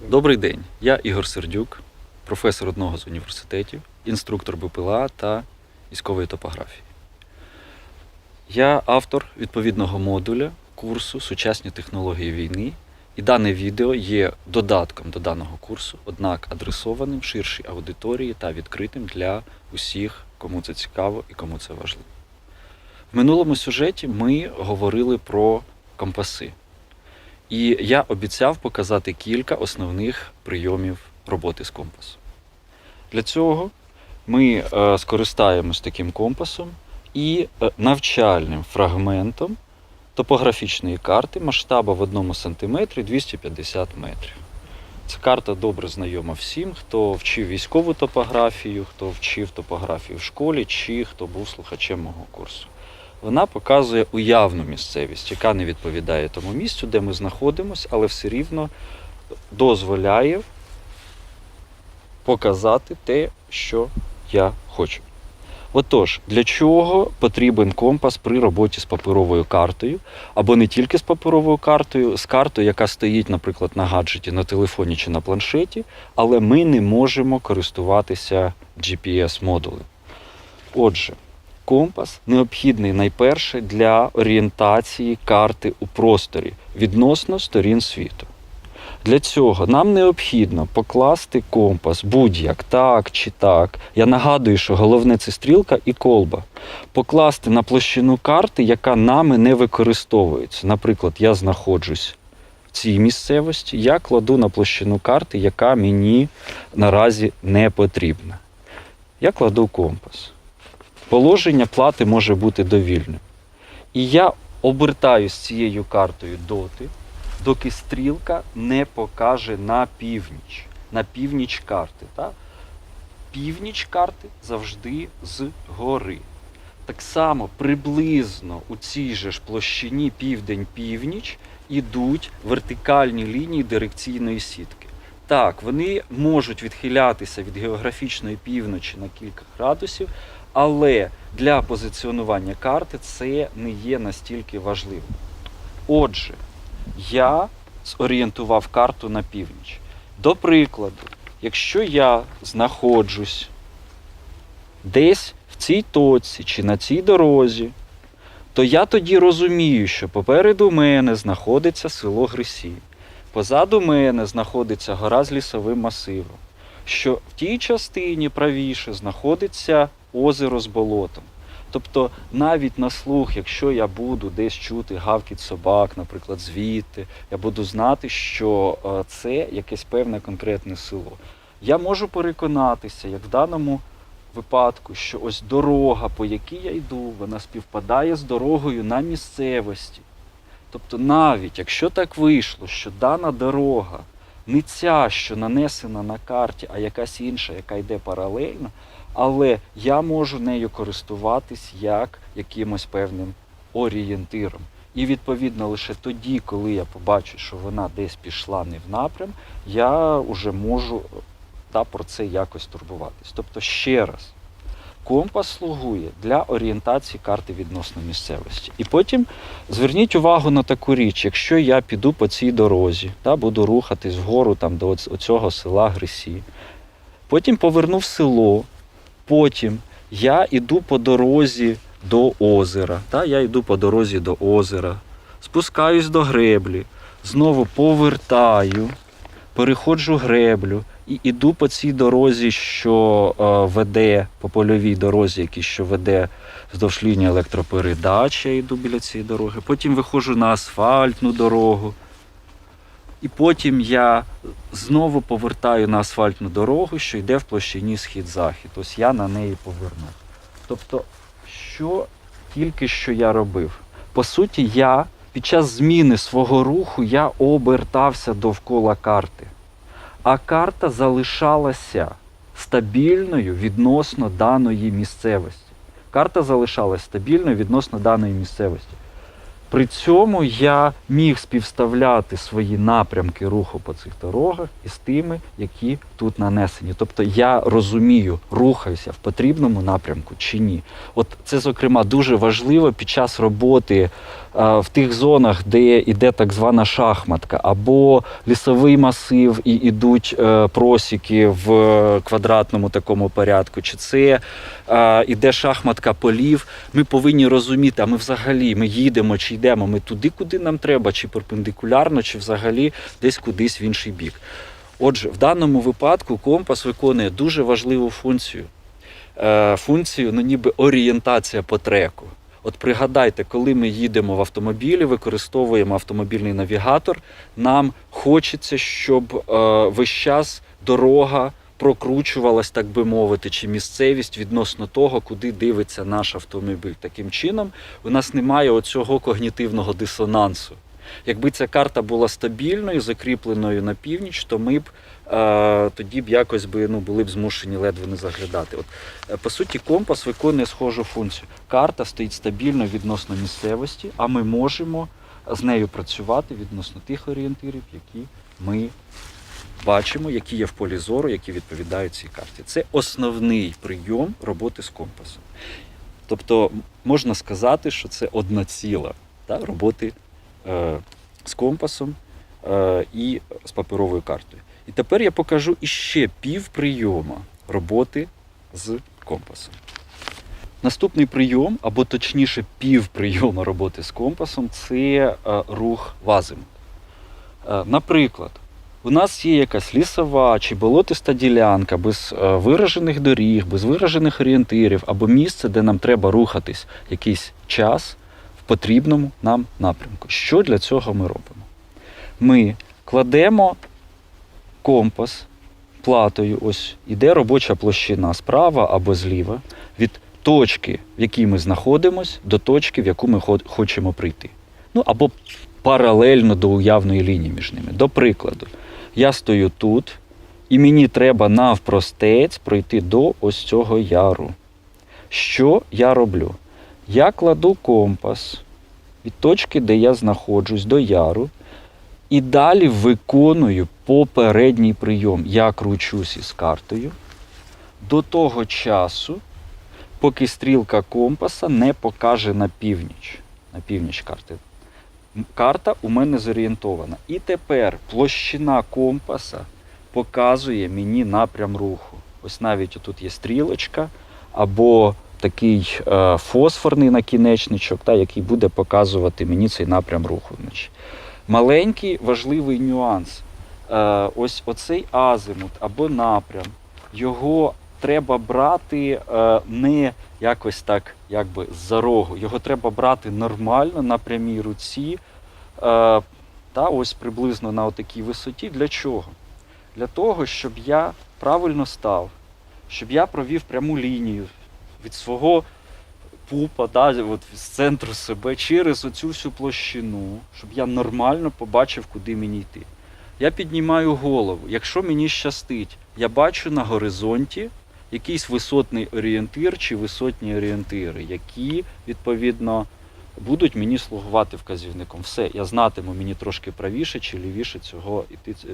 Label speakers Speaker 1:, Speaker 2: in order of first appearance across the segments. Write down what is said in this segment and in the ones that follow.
Speaker 1: Добрий день. Я Ігор Сердюк, професор одного з університетів, інструктор БПЛА та військової топографії. Я автор відповідного модуля курсу Сучасні технології війни, і дане відео є додатком до даного курсу, однак адресованим ширшій аудиторії та відкритим для усіх, кому це цікаво і кому це важливо. В минулому сюжеті ми говорили про компаси. І я обіцяв показати кілька основних прийомів роботи з компасом. Для цього ми е, скористаємось таким компасом і е, навчальним фрагментом топографічної карти масштаба в 1 см 250 метрів. Ця карта добре знайома всім, хто вчив військову топографію, хто вчив топографію в школі чи хто був слухачем мого курсу. Вона показує уявну місцевість, яка не відповідає тому місцю, де ми знаходимося, але все рівно дозволяє показати те, що я хочу. Отож, для чого потрібен компас при роботі з паперовою картою, або не тільки з паперовою картою, з картою, яка стоїть, наприклад, на гаджеті, на телефоні чи на планшеті, але ми не можемо користуватися GPS-модулем. Отже, компас необхідний найперше для орієнтації карти у просторі відносно сторін світу. Для цього нам необхідно покласти компас будь-як так чи так. Я нагадую, що головне це стрілка і колба. Покласти на площину карти, яка нами не використовується. Наприклад, я знаходжусь в цій місцевості, я кладу на площину карти, яка мені наразі не потрібна. Я кладу компас. Положення плати може бути довільним. І я обертаюсь цією картою доти, доки стрілка не покаже на північ, на північ карти. Так? Північ карти завжди згори. Так само приблизно у цій же ж площині південь-північ ідуть вертикальні лінії дирекційної сітки. Так, вони можуть відхилятися від географічної півночі на кілька градусів, але для позиціонування карти це не є настільки важливим. Отже, я зорієнтував карту на північ. До прикладу, якщо я знаходжусь десь в цій точці чи на цій дорозі, то я тоді розумію, що попереду мене знаходиться село Грисі, позаду мене знаходиться гора з лісовим масивом, що в тій частині правіше знаходиться озеро з болотом. Тобто навіть на слух, якщо я буду десь чути гавкіт собак, наприклад, звідти, я буду знати, що е, це якесь певне конкретне село. Я можу переконатися, як в даному випадку, що ось дорога, по якій я йду, вона співпадає з дорогою на місцевості. Тобто, навіть якщо так вийшло, що дана дорога не ця, що нанесена на карті, а якась інша, яка йде паралельно, але я можу нею користуватись як якимось певним орієнтиром. І відповідно лише тоді, коли я побачу, що вона десь пішла не в напрям, я вже можу та про це якось турбуватись. Тобто, ще раз, компас слугує для орієнтації карти відносно місцевості. І потім зверніть увагу на таку річ, якщо я піду по цій дорозі, та буду рухатись вгору там, до оц- оцього села Грисі, потім поверну в село, потім я йду по дорозі до озера. Та, я йду по дорозі до озера, спускаюсь до греблі, знову повертаю, переходжу греблю і йду по цій дорозі, що е, веде по польовій дорозі, якій що веде вздовж лінії електропередач, я йду біля цієї дороги. Потім виходжу на асфальтну дорогу. І потім я знову повертаю на асфальтну дорогу, що йде в площині схід-захід. Ось я на неї повернув. Тобто, що тільки що я робив? По суті, я під час зміни свого руху я обертався довкола карти. А карта залишалася стабільною відносно даної місцевості. Карта залишалась стабільною відносно даної місцевості. При цьому я міг співставляти свої напрямки руху по цих дорогах із тими, які тут нанесені. Тобто я розумію, рухаюся в потрібному напрямку чи ні. От це, зокрема, дуже важливо під час роботи в тих зонах, де йде так звана шахматка, або лісовий масив і йдуть е, просіки в е, квадратному такому порядку, чи це е, іде шахматка полів, ми повинні розуміти, а ми взагалі ми їдемо чи йдемо ми туди, куди нам треба, чи перпендикулярно, чи взагалі десь кудись в інший бік. Отже, в даному випадку компас виконує дуже важливу функцію. Е, функцію, ну ніби орієнтація по треку. От пригадайте, коли ми їдемо в автомобілі, використовуємо автомобільний навігатор, нам хочеться, щоб е, весь час дорога прокручувалась, так би мовити, чи місцевість відносно того, куди дивиться наш автомобіль. Таким чином, у нас немає оцього когнітивного дисонансу. Якби ця карта була стабільною, закріпленою на північ, то ми б е, тоді б якось би ну, були б змушені ледве не заглядати. От, е, по суті, компас виконує схожу функцію. Карта стоїть стабільно відносно місцевості, а ми можемо з нею працювати відносно тих орієнтирів, які ми бачимо, які є в полі зору, які відповідають цій карті. Це основний прийом роботи з компасом. Тобто можна сказати, що це одна ціла та, роботи з компасом е, і з паперовою картою. І тепер я покажу іще пів прийома роботи з компасом. Наступний прийом, або точніше пів прийома роботи з компасом це е, рух в азимут. Е, Наприклад, у нас є якась лісова чи болотиста ділянка без е, виражених доріг, без виражених орієнтирів, або місце, де нам треба рухатись якийсь час потрібному нам напрямку. Що для цього ми робимо? Ми кладемо компас платою, ось іде робоча площина справа або зліва, від точки, в якій ми знаходимося, до точки, в яку ми хочемо прийти. Ну або паралельно до уявної лінії між ними. До прикладу, я стою тут, і мені треба навпростець пройти до ось цього яру. Що я роблю? Я кладу компас від точки, де я знаходжусь, до яру, і далі виконую попередній прийом. Я кручусь із картою до того часу, поки стрілка компаса не покаже на північ. На північ карти. Карта у мене зорієнтована. І тепер площина компаса показує мені напрям руху. Ось навіть тут є стрілочка або такий е, фосфорний накінечничок, та, який буде показувати мені цей напрям руху вночі. Маленький важливий нюанс. Е, ось оцей азимут або напрям, його треба брати е, не якось так, якби з-за рогу. Його треба брати нормально на прямій руці, та ось приблизно на такій висоті. Для чого? Для того, щоб я правильно став, щоб я провів пряму лінію від свого пупа, да, от з центру себе через оцю всю площину, щоб я нормально побачив, куди мені йти. Я піднімаю голову. Якщо мені щастить, я бачу на горизонті якийсь висотний орієнтир чи висотні орієнтири, які, відповідно, будуть мені слугувати вказівником. Все, я знатиму мені трошки правіше чи лівіше цього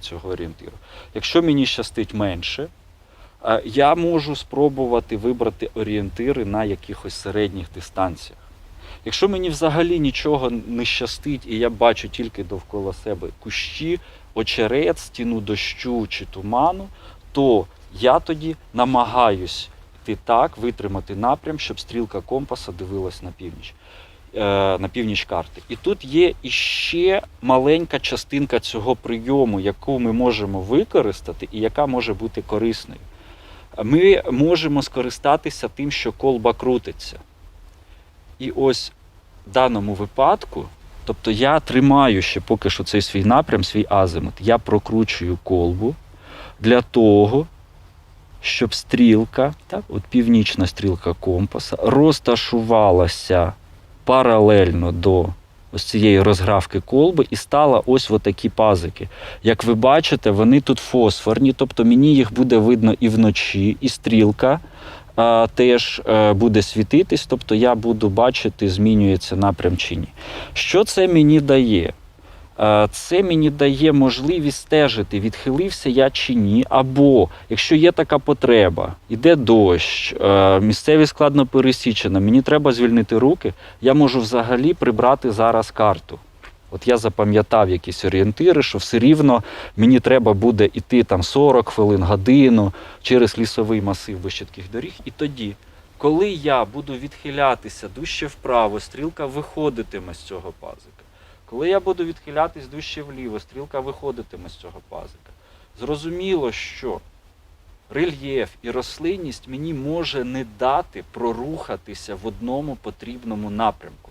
Speaker 1: цього орієнтиру. Якщо мені щастить менше, я можу спробувати вибрати орієнтири на якихось середніх дистанціях. Якщо мені взагалі нічого не щастить, і я бачу тільки довкола себе кущі, очерет, стіну дощу чи туману, то я тоді намагаюсь йти так, витримати напрям, щоб стрілка компаса дивилась на північ, е, на північ карти. І тут є іще маленька частинка цього прийому, яку ми можемо використати і яка може бути корисною. Ми можемо скористатися тим, що колба крутиться. І ось в даному випадку, тобто я тримаю ще поки що цей свій напрям, свій азимут, я прокручую колбу для того, щоб стрілка, так, от північна стрілка компаса, розташувалася паралельно до ось цієї розгравки колби і стала ось такі пазики. Як ви бачите, вони тут фосфорні, тобто мені їх буде видно і вночі, і стрілка теж е, буде світитись, тобто я буду бачити, змінюється напрям чи ні. Що це мені дає? Е, Це мені дає можливість стежити, відхилився я чи ні. Або якщо є така потреба, іде дощ, е, місцевість складно пересічена, мені треба звільнити руки, я можу взагалі прибрати зараз карту. От я запам'ятав якісь орієнтири, що все рівно мені треба буде йти там 40 хвилин, годину через лісовий масив чітких доріг. І тоді, коли я буду відхилятися дужче вправо, стрілка виходитиме з цього пазика. Коли я буду відхилятись дужче вліво, стрілка виходитиме з цього пазика. Зрозуміло, що рельєф і рослинність мені може не дати прорухатися в одному потрібному напрямку.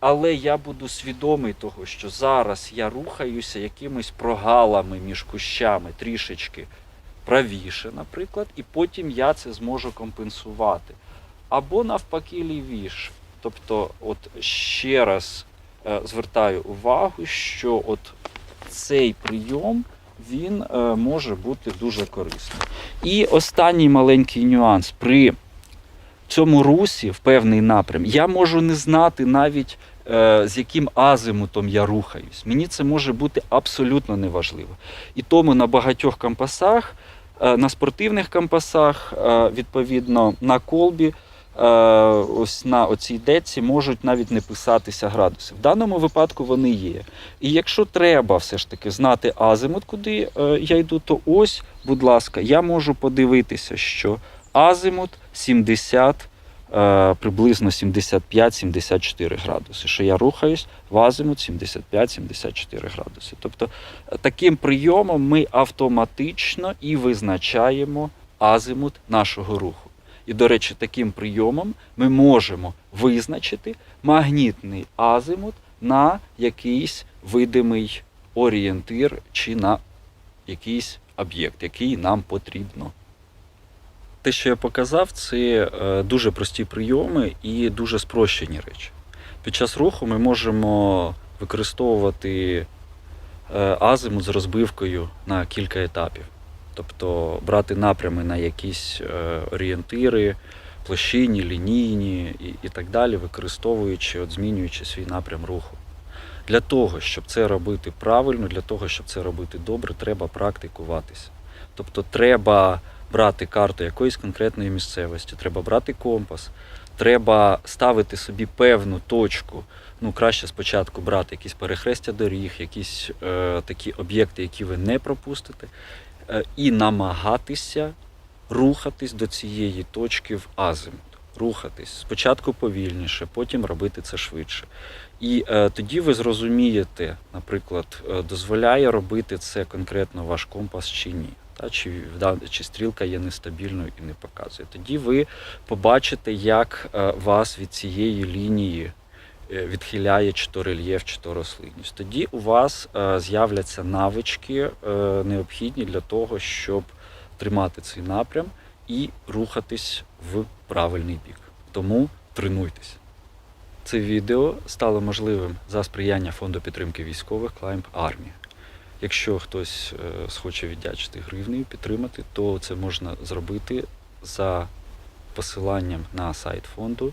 Speaker 1: Але я буду свідомий того, що зараз я рухаюся якимись прогалами між кущами трішечки правіше, наприклад, і потім я це зможу компенсувати. Або навпаки лівіше. Тобто, от ще раз звертаю увагу, що от цей прийом він е, може бути дуже корисним. І останній маленький нюанс при цьому русі в певний напрям я можу не знати навіть е, з яким азимутом я рухаюсь. Мені це може бути абсолютно неважливо. І тому на багатьох компасах, е, на спортивних компасах, е, відповідно на колбі, е, ось на оцій деці можуть навіть не писатися градуси. В даному випадку вони є. І якщо треба все ж таки знати азимут, куди е, я йду, то ось, будь ласка, я можу подивитися, що азимут 70, е, приблизно 75-74 градуси. Що я рухаюсь в азимут 75-74 градуси. Тобто е, таким прийомом ми автоматично і визначаємо азимут нашого руху. І, до речі, таким прийомом ми можемо визначити магнітний азимут на якийсь видимий орієнтир чи на якийсь об'єкт, який нам потрібно. Те, що я показав, це е, дуже прості прийоми і дуже спрощені речі. Під час руху ми можемо використовувати е, азимут з розбивкою на кілька етапів. Тобто брати напрями на якісь е, орієнтири, площинні, лінійні і, і так далі, використовуючи, от, змінюючи свій напрям руху. Для того, щоб це робити правильно, для того, щоб це робити добре, треба практикуватися. Тобто треба брати карту якоїсь конкретної місцевості, треба брати компас, треба ставити собі певну точку. Ну, краще спочатку брати якісь перехрестя доріг, якісь е, такі об'єкти, які ви не пропустите, і намагатися рухатись до цієї точки в азимут. Рухатись спочатку повільніше, потім робити це швидше. І е, тоді ви зрозумієте, наприклад, е, дозволяє робити це конкретно ваш компас чи ні. Та, чи, вда- чи стрілка є нестабільною і не показує. Тоді ви побачите, як е, вас від цієї лінії е, відхиляє чи то рельєф, чи то рослинність. Тоді у вас е, з'являться навички, е, необхідні для того, щоб тримати цей напрям і рухатись в правильний бік. Тому тренуйтесь. Це відео стало можливим за сприяння фонду підтримки військових Climb Army. Якщо хтось е, схоче віддячити гривнею, підтримати, то це можна зробити за посиланням на сайт фонду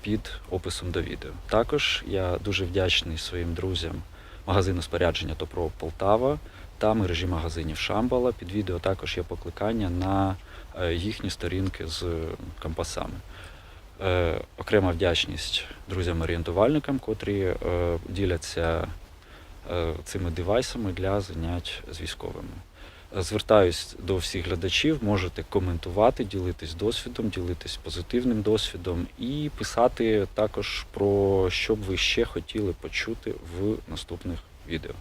Speaker 1: під описом до відео. Також я дуже вдячний своїм друзям магазину спорядження Топро Полтава та мережі магазинів Шамбала. Під відео також є покликання на е, їхні сторінки з компасами. Е, окрема вдячність друзям-орієнтувальникам, котрі е, діляться цими девайсами для занять з військовими. Звертаюсь до всіх глядачів, можете коментувати, ділитись досвідом, ділитись позитивним досвідом і писати також про що б ви ще хотіли почути в наступних відео.